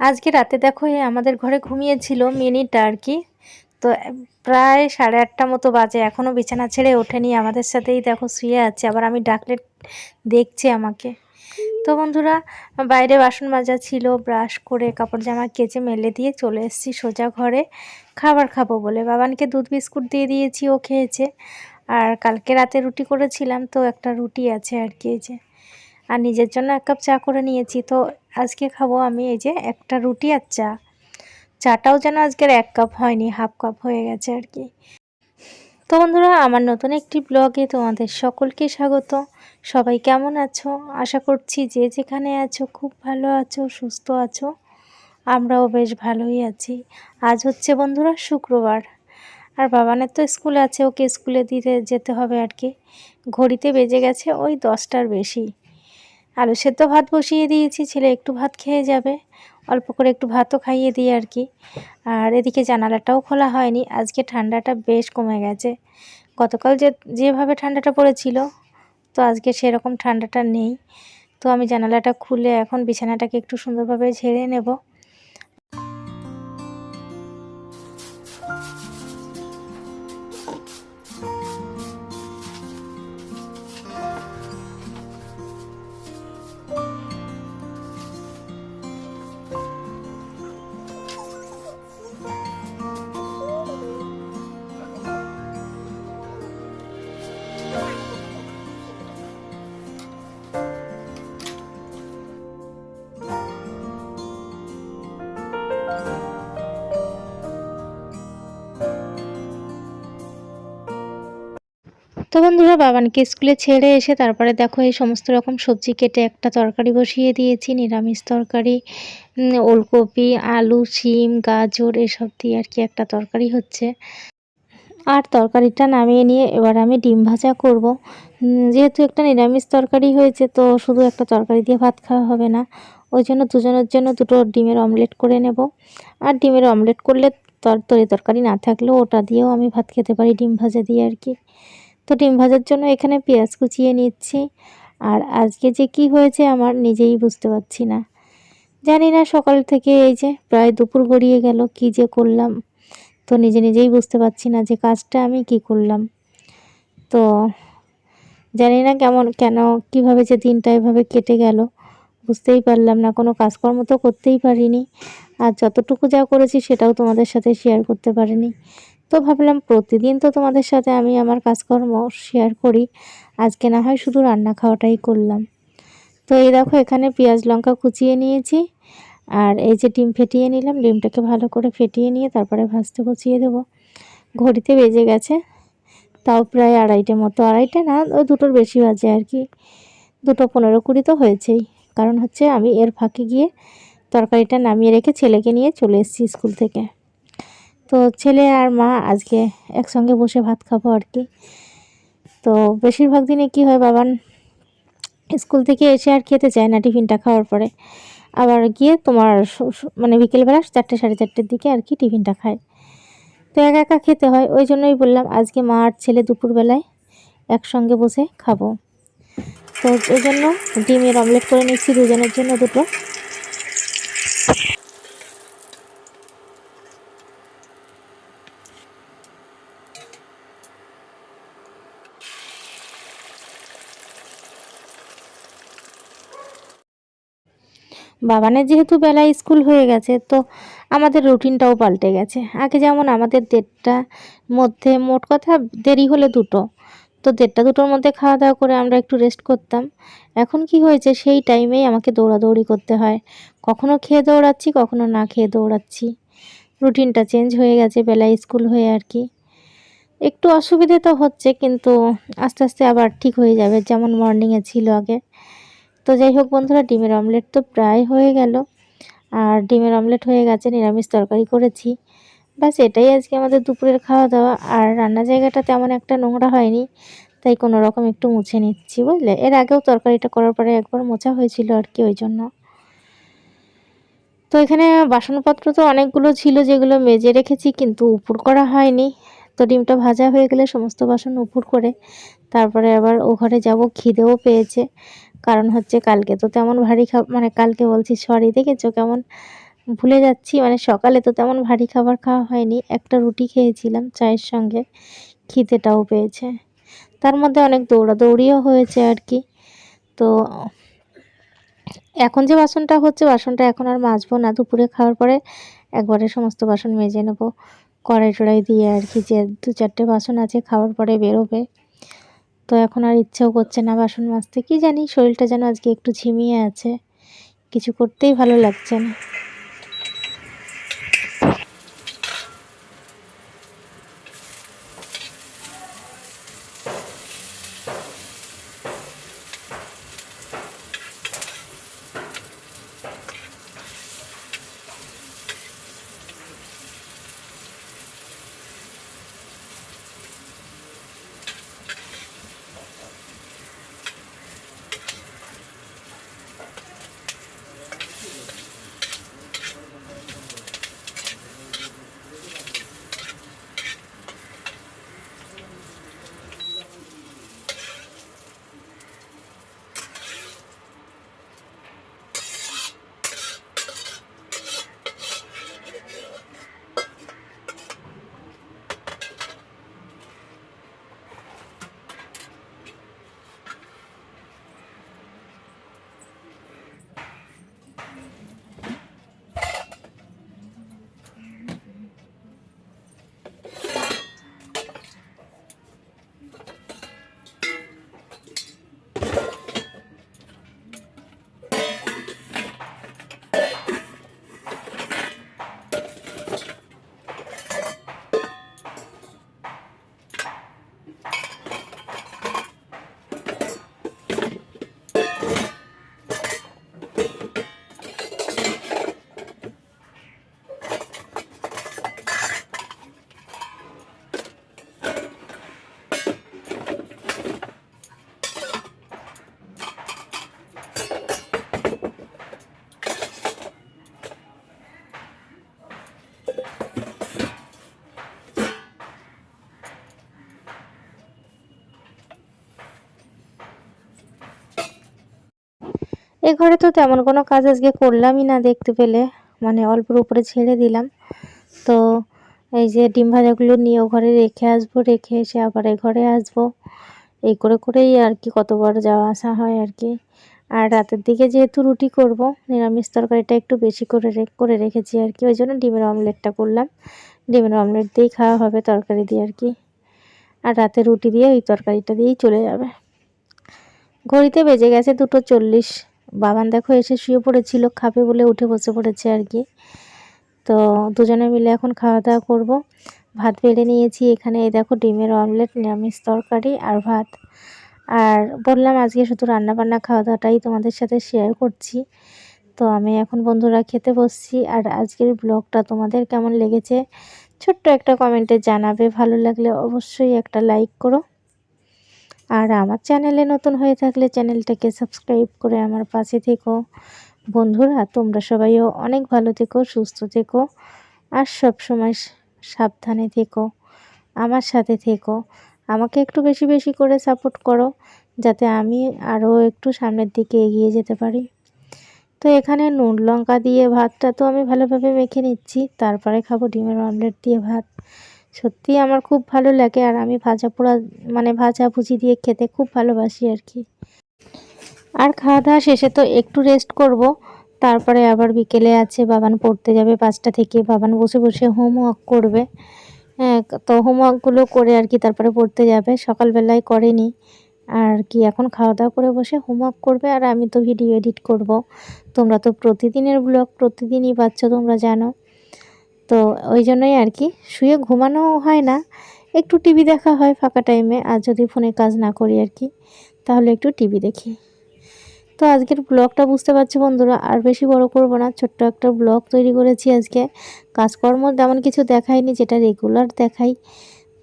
আজকে রাতে দেখো আমাদের ঘরে ঘুমিয়েছিল মিনিটা আর কি। তো প্রায় সাড়ে আটটা মতো বাজে এখনও বিছানা ছেড়ে ওঠেনি, আমাদের সাথেই দেখো শুয়ে আছে, আবার আমি ডাকলে দেখছে আমাকে। তো বন্ধুরা, বাইরে বাসন মাজা ছিল, ব্রাশ করে কাপড় জামা কেচে মেলে দিয়ে চলে এসেছি সোজা ঘরে। খাবার খাব বলে, বাবানকে দুধ বিস্কুট দিয়ে দিয়েছি, ও খেয়েছে। আর কালকে রাতে রুটি করেছিলাম, তো একটা রুটি আছে আর কি যে। আর নিজের জন্য এক কাপ চা করে নিয়েছি, তো আজকে খাব আমি এই যে একটা রুটি আর চা। চাটাও যেন আজকের এক কাপ হয়নি, হাফ কাপ হয়ে গেছে আর কি। তো বন্ধুরা, আমার নতুন একটি ব্লগে তোমাদের সকলকে স্বাগত। সবাই কেমন আছো? আশা করছি যে যেখানে আছো খুব ভালো আছো, সুস্থ আছো। আমরাও বেশ ভালোই আছি। আজ হচ্ছে বন্ধুরা শুক্রবার। আর বাবানের তো স্কুল আছে, ওকে স্কুলে দিতে যেতে হবে আর কি। ঘড়িতে বেজে গেছে ওই দশটার বেশি। আলু সেদ্ধ ভাত বসিয়ে দিয়েছি, ছেলে একটু ভাত খেয়ে যাবে। অল্প করে একটু ভাতও খাইয়ে দিই আর কি। আর এদিকে জানালাটাও খোলা হয়নি, আজকে ঠান্ডাটা বেশ কমে গেছে। গতকাল যে, যেভাবে ঠান্ডাটা পড়েছিল, তো আজকে সেরকম ঠান্ডাটা নেই। তো আমি জানালাটা খুলে এখন বিছানাটাকে একটু সুন্দরভাবে ঝেড়ে নেব। তো বন্ধুরা, বাবানকে স্কুলে ছেড়ে এসে তারপরে দেখো এই সমস্ত রকম সবজি কেটে একটা তরকারি বসিয়ে দিয়েছি, নিরামিষ তরকারি ওলকপি, আলু, শিম, গাজর, এসব দিয়ে আর কি একটা তরকারি হচ্ছে। আর তরকারিটা নামিয়ে নিয়ে এবার আমি ডিম ভাজা করব। যেহেতু একটা নিরামিষ তরকারি হয়েছে, তো শুধু একটা তরকারি দিয়ে ভাত খাওয়া হবে না। ওই জন্য দুজনের জন্য দুটো ডিমের অমলেট করে নেব। আর ডিমের অমলেট করলে তর, তরি তরকারি না থাকলেও ওটা দিয়েও আমি ভাত খেতে পারি ডিম ভাজা দিয়ে আর কি। তো ডিম ভাজার জন্য এখানে পেঁয়াজ কুচিয়ে নিচ্ছি। আর আজকে যে কি হয়েছে আমার নিজেই বুঝতে পারছি না। জানি না সকাল থেকে এই যে প্রায় দুপুর গড়িয়ে গেল, কি যে করলাম। তো নিজে নিজেই বুঝতে পারছি না যে কাজটা আমি কি করলাম। তো জানি না কেমন, কেন, কীভাবে যে দিনটা এভাবে কেটে গেল, বুঝতেই পারলাম না। কোনো কাজকর্ম তো করতেই পারিনি। আর যতটুকু যা করেছি সেটাও তোমাদের সাথে শেয়ার করতে পারিনি। তো ভাবলাম প্রতিদিন তো তোমাদের সাথে আমি আমার কাজকর্ম শেয়ার করি। আজকে না হয় শুধু রান্না খাওয়াটাই করলাম। তো এই দেখো এখানে পেঁয়াজ লঙ্কা কুচিয়ে নিয়েছি আর এই যে ডিম ফেটিয়ে নিলাম, ডিমটাকে ভালো করে ফেটিয়ে নিয়ে তারপরে ভাজতে কুচিয়ে দেবো। ঘড়িতে বেজে গেছে, তাও প্রায় আড়াইটে মতো, আড়াইটে না, ওই দুটোর বেশি বাজে আর কি। দুটো পনেরো কুড়ি তো হয়েছেই, কারণ হচ্ছে আমি এর ফাঁকে গিয়ে তরকারিটা নামিয়ে রেখে ছেলেকে নিয়ে চলে এসেছি স্কুল থেকে। তো ছেলে আর মা আজকে একসঙ্গে বসে ভাত খাব আর কি। তো বেশিরভাগ দিনে কি হয় বাবান, স্কুল থেকে এসে আর খেতে চায় না টিফিনটা খাওয়ার পরে। আবার গিয়ে তোমার মানে বিকেলবেলা চারটে সাড়ে চারটের দিকে আর কি টিফিনটা খায়। তো একা একা খেতে হয়, ওই জন্যই বললাম আজকে মা আর ছেলে দুপুরবেলায় একসঙ্গে বসে খাব। তো ওই জন্য ডিমের অমলেট করে নিচ্ছি দুজনের জন্য দুটো। বাবানের যেহেতু বেলা স্কুল হয়ে গেছে, তো আমাদের রুটিনটাও পাল্টে গেছে। আগে যেমন আমাদের দেড়টার মধ্যে মোট কথা দেরি হলে দুটো, তো দেড়টা দুটোর মধ্যে খাওয়া দাওয়া করে আমরা একটু রেস্ট করতাম। এখন কি হয়েছে, সেই টাইমেই আমাকে দৌড়াদৌড়ি করতে হয়। কখনো খেয়ে দৌড়াচ্ছি, কখনো না খেয়ে দৌড়াচ্ছি। রুটিনটা চেঞ্জ হয়ে গেছে বেলা স্কুল হয়ে আর কি। একটু অসুবিধে তো হচ্ছে, কিন্তু আস্তে আস্তে আবার ঠিক হয়ে যাবে, যেমন মর্নিংয়ে ছিল আগে। তো যাই হোক বন্ধুরা, ডিমের অমলেট তো প্রায় হয়ে গেল। আর ডিমের অমলেট হয়ে গেছে, নিরামিষ তরকারি করেছি। ব্যাস, এটাই আজকে আমাদের দুপুরের খাওয়া দাওয়া আর রান্না জায়গাটা তেমন একটা নোংরা হয়নি, তাই কোনো রকম একটু মুছে নিচ্ছি, বুঝলে? এর আগেও তরকারিটা করার পরে একবার মোছা হয়েছিল আর কি, ওই জন্য। তো এখানে বাসনপত্র তো অনেকগুলো ছিল যেগুলো মেজে রেখেছি, কিন্তু উপর করা হয়নি। তো ডিমটা ভাজা হয়ে গেলে সমস্ত বাসন উপর করে, তারপরে আবার ও ঘরে যাব, খিদেও পেয়েছে। কারণ হচ্ছে কালকে তো তেমন ভারী খাবার মানে কালকে বলছি সরি দেখেছ কেমন? ভুলে যাচ্ছি মানে সকালে তো তেমন ভারী খাবার খাওয়া হয়নি। একটা রুটি খেয়েছিলাম চায়ের সঙ্গে, খিদেটাও পেয়েছে। তার মধ্যে অনেক দৌড়াদৌড়িও হয়েছে আর কি। তো এখন যে বাসনটা হচ্ছে, বাসনটা এখন আর মাজবো না। দুপুরে খাওয়ার পরে একবারে সমস্ত বাসন মেজে নেব। কড়াই টড়াই দিয়ে আর কি যে দু চারটে বাসন আছে, খাওয়ার পরে বেরোবে। তো এখন আর ইচ্ছেও করছে না বাসন মাজতে। কি জানি শরীরটা যেন আজকে একটু ঝিমিয়ে আছে। কিছু করতেই ভালো লাগছে না। এ ঘরে তো তেমন কোনো কাজ আজকে করলামই না দেখতে পেলে। মানে অল্পের উপরে ছেড়ে দিলাম। তো এই যে ডিম ভাজাগুলো নিয়ে ও ঘরে রেখে আসব, রেখে এসে আবার এ ঘরে আসব। এই করে করেই আর কি কতবার যাওয়া আসা হয় আর কি। আর রাতের দিকে যেহেতু রুটি করব, নিরামিষ তরকারিটা একটু বেশি করে করে রেখেছি আর কি। ওই জন্য ডিমের অমলেটটা করলাম। ডিমের অমলেট দিয়েই খাওয়া হবে তরকারি দিয়ে আর কি। আর রাতে রুটি দিয়ে ওই তরকারিটা দিয়েই চলে যাবে। ঘড়িতে বেজে গেছে দুটো চল্লিশ। বাবান দেখো এসে শুয়ে পড়েছিল, খাবে বলে উঠে বসে পড়েছে আর কি। তো দুজনে মিলে এখন খাওয়া দাওয়া করব। ভাত বেড়ে নিয়েছি এখানে, এই দেখো ডিমের অমলেট, নিরামিষ তরকারি আর ভাত। আর বললাম আজকে শুধু রান্নাবান্না, খাওয়া দাওয়াটাই তোমাদের সাথে শেয়ার করছি। তো আমি এখন বন্ধুরা খেতে বসছি আর আজকের ব্লগটা তোমাদের কেমন লেগেছে, ছোট্ট একটা কমেন্টে জানাবে। ভালো লাগলে অবশ্যই একটা লাইক করো। আর আমার চ্যানেলে নতুন হয়ে থাকলে চ্যানেলটাকে সাবস্ক্রাইব করে আমার পাশে থেকো। বন্ধুরা, তোমরা সবাইও অনেক ভালো থেকো, সুস্থ থেকো আর সব সময় সাবধানে থেকো, আমার সাথে থেকো। আমাকে একটু বেশি বেশি করে সাপোর্ট করো যাতে আমি আরও একটু সামনের দিকে এগিয়ে যেতে পারি। তো এখানে নুন, লঙ্কা দিয়ে ভাতটা তো আমি ভালোভাবে মেখে নিচ্ছি, তারপরে খাব ডিমের অমলেট দিয়ে ভাত। সত্যি আমার খুব ভালো লাগে আর আমি ভাজা পোড়া মানে ভাজা ভুজি দিয়ে খেতে খুব ভালোবাসি আর কি। আর খাওয়া দাওয়া শেষে তো একটু রেস্ট করব, তারপরে আবার বিকেলে আছে, বাবান পড়তে যাবে পাঁচটা থেকে, বাবান বসে বসে হোমওয়ার্ক করবে। হ্যাঁ তো হোমওয়ার্কগুলো করে আর কি তারপরে পড়তে যাবে, সকালবেলায় করেনি। আর কি, এখন খাওয়া দাওয়া করে বসে হোমওয়ার্ক করবে আর আমি তো ভিডিও এডিট করব। তোমরা তো প্রতিদিনের ব্লগ প্রতিদিনই পাচ্ছ তোমরা জানো। তো ওই জন্যই আর কি, শুয়ে ঘুমানো হয় না, একটু টিভি দেখা হয় ফাঁকা টাইমে আর যদি ফোনে কাজ না করি আর কি, তাহলে একটু টিভি দেখি। তো আজকের ব্লগটা বুঝতে পারছ বন্ধুরা, আর বেশি বড় করব না, ছোট্ট একটা ব্লগ তৈরি করেছি আজকে। কাজকর্ম তেমন কিছু দেখাইনি, যেটা রেগুলার দেখাই।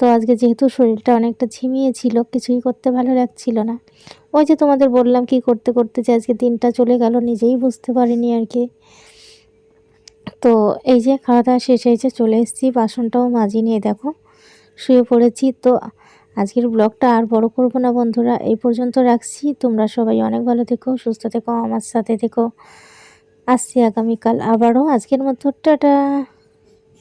তো আজকে যেহেতু শরীরটা অনেকটা ঝিমিয়ে ছিল, কিছুই করতে ভালো লাগছিল না। ওই যে তোমাদের বললাম কি করতে করতে যে আজকে দিনটা চলে গেল, নিজেই বুঝতে পারিনি আর কি। তো এই যে খাওয়া দাওয়া শেষ হয়েছে, চলে এসেছি, বাসনটাও মাঝি নিয়ে দেখো, শুয়ে পড়েছি। তো আজকের ব্লগটা আর বড় করব না বন্ধুরা, এই পর্যন্ত রাখছি। তোমরা সবাই অনেক ভালো থেকো, সুস্থ থেকো, আমার সাথে থেকো। আসছি আগামীকাল আবারও। আজকের মতো, টাটা।